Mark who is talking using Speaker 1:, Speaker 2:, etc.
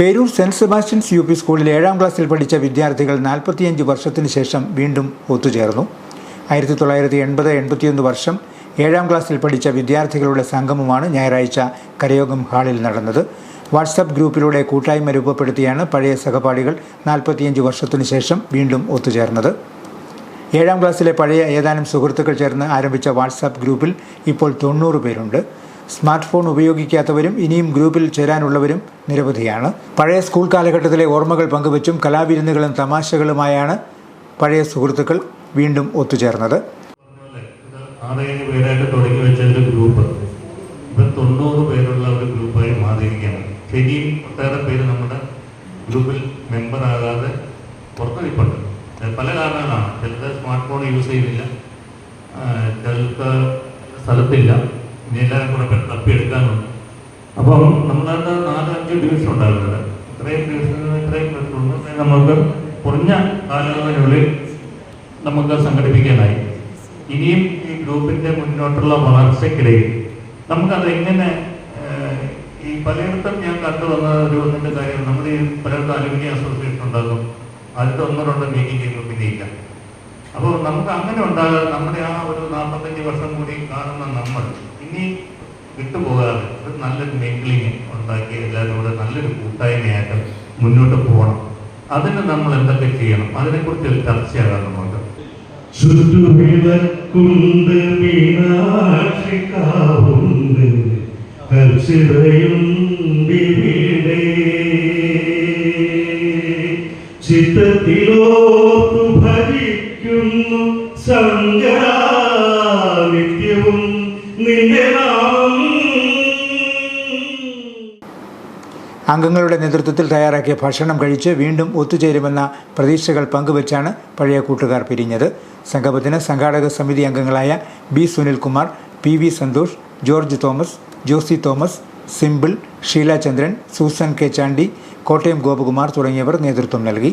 Speaker 1: Perur saint Sebastian's U P സ്കൂളിൽ ഏഴാം ക്ലാസ്സിൽ പഠിച്ച വിദ്യാർത്ഥികൾ നാൽപ്പത്തിയഞ്ച് വർഷത്തിന് ശേഷം വീണ്ടും ഒത്തുചേർന്നു. ആയിരത്തി തൊള്ളായിരത്തി എൺപത് എൺപത്തിയൊന്ന് വർഷം ഏഴാം ക്ലാസ്സിൽ പഠിച്ച വിദ്യാർത്ഥികളുടെ സംഗമമാണ് ഞായറാഴ്ച കരയോഗം ഹാളിൽ നടന്നത്. വാട്സപ്പ് ഗ്രൂപ്പിലൂടെ കൂട്ടായ്മ രൂപപ്പെടുത്തിയാണ് പഴയ സഹപാഠികൾ നാൽപ്പത്തിയഞ്ച് വർഷത്തിനു ശേഷം വീണ്ടും ഒത്തുചേർന്നത്. ഏഴാം ക്ലാസ്സിലെ പഴയ ഏതാനും സുഹൃത്തുക്കൾ ചേർന്ന് ആരംഭിച്ച വാട്സാപ്പ് ഗ്രൂപ്പിൽ ഇപ്പോൾ തൊണ്ണൂറ് പേരുണ്ട്. സ്മാർട്ട് ഫോൺ ഉപയോഗിക്കാത്തവരും ഇനിയും ഗ്രൂപ്പിൽ ചേരാനുള്ളവരും നിരവധിയാണ്. പഴയ സ്കൂൾ കാലഘട്ടത്തിലെ ഓർമ്മകൾ പങ്കുവച്ചും കലാവിരുന്നുകളും തമാശകളുമായാണ് പഴയ സുഹൃത്തുക്കൾ വീണ്ടും ഒത്തുചേർന്നത്.
Speaker 2: പേരായിട്ട് ഗ്രൂപ്പ്. പേരുള്ള ഒരു ഗ്രൂപ്പായി മാറിയിരിക്കുകയാണ് പേര് നമ്മുടെ ഗ്രൂപ്പിൽ മെമ്പർ അത് പല കാരണങ്ങളാണ്. ചിലത് സ്മാർട്ട് ഫോൺ യൂസ് ചെയ്യുന്നില്ല ചിലത് സ്ഥലത്തില്ല. ഇനി എല്ലാവരും കൂടെ തപ്പിയെടുക്കാനുണ്ട് അപ്പം നമ്മളത് നാല് അഞ്ച് ഡിവിഷൻ ഉണ്ടാകുന്നത് ഇത്രയും ഡിവിഷനിൽ ഇത്രയും പെട്ടുണ്ട് നമുക്ക് കുറഞ്ഞ കാലയളവിനുള്ളിൽ നമുക്ക് സംഘടിപ്പിക്കാനായി. ഇനിയും ഈ ഗ്രൂപ്പിന്റെ മുന്നോട്ടുള്ള വളർച്ചയ്ക്കിടയിൽ നമുക്കത് എങ്ങനെ ഈ പലയിടത്തും ഞാൻ കണ്ടു വന്ന ഒരു ഒന്നിന്റെ കാര്യം നമ്മുടെ ഈ പലയിടത്തും അലുമിനിയം അസോസിയേഷൻ ഉണ്ടാകും. അടുത്ത ഒന്നോ രണ്ടോ മീറ്റിംഗ് ഗ്രൂപ്പിന്റെ ഇല്ല അപ്പോൾ നമുക്ക് അങ്ങനെ ഉണ്ടാകാതെ നമ്മുടെ ആ ഒരു നാൽപ്പത്തഞ്ച് വർഷം കൂടി കാണുന്ന നമ്മൾ ഇനി വിട്ടുപോകാതെ ഒരു നല്ലൊരു മേഖലയും ഉണ്ടാക്കി എല്ലാവരും കൂടെ നല്ലൊരു കൂട്ടായ്മയായിട്ട് മുന്നോട്ട് പോകണം. അതിന് നമ്മൾ എന്തൊക്കെ ചെയ്യണം? അതിനെക്കുറിച്ച് ഒരു ചർച്ചയാകാം നമുക്ക്.
Speaker 3: ചുറ്റുവിളക്കുണ്ട് ഭരിക്കുന്നു നിത്യവും നിന്റെ
Speaker 1: അംഗങ്ങളുടെ നേതൃത്വത്തിൽ തയ്യാറാക്കിയ ഭക്ഷണം കഴിച്ച് വീണ്ടും ഒത്തുചേരുമെന്ന പ്രതീക്ഷകൾ പങ്കുവച്ചാണ് പഴയ കൂട്ടുകാർ പിരിഞ്ഞത്. സംഗമത്തിന് സംഘാടക സമിതി അംഗങ്ങളായ B Sunilkumar P V Santhosh George Thomas Josy Thomas simple Sheela Chandran Susan K Chandy Kottayam Gopakumar തുടങ്ങിയവർ നേതൃത്വം നൽകി.